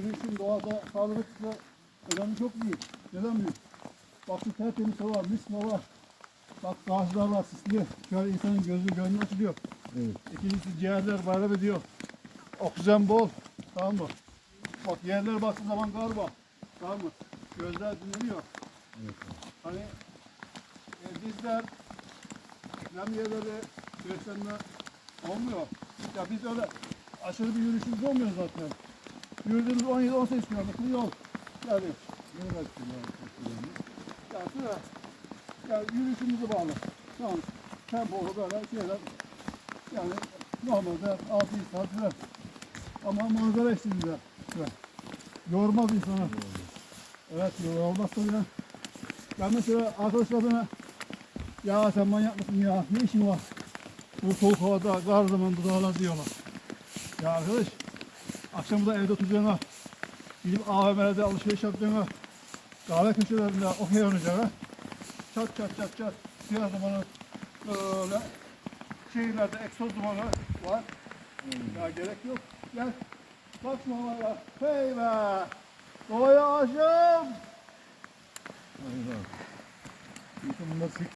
Yürüyüşün doğada sağlık açısından önemi çok büyük. Neden büyük? Bak şu tertemiz hava, mis hava. Bak ağaçlar var sisli. Şöyle insanın gözü gönlü açılıyor. Evet. İkincisi ciğerler bayram ediyor. Oksijen bol. Tamam mı? Bak yerlere baktığın zaman kar var. Tamam mı? Gözler dinleniyor. Evet. Hani e, bizler nem yerleri beslenme olmuyor. Ya biz öyle aşırı bir yürüyüşümüz olmuyor zaten. Yürüdüğümüz 17-18 kilometre yol. Yani kilometre? yani sıra yani yürüyüşümüze bağlı. Tamam. Tempolu böyle şeyler yani normalde 6 saat sürer. Ama manzara eşliğinde sürer. Yormaz insanı. Evet yorulmaz tabii ya. Ben mesela arkadaşlar bana ya sen manyak mısın ya ne işin var? Bu soğuk havada kar zamanında dağlar diyorlar. Ya arkadaş akşamı da evde oturacağına, gidip AVM'lerde alışveriş yapacağına, kahve köşelerinde okey oynayacağına, çat çat çat çat siyah dumanı böyle şehirlerde egzoz dumanı var. Hmm. Ya gerek yok. Gel. Bak şu havaya. Hey be. Doğaya aşığım. Hayır. Bütün bunlar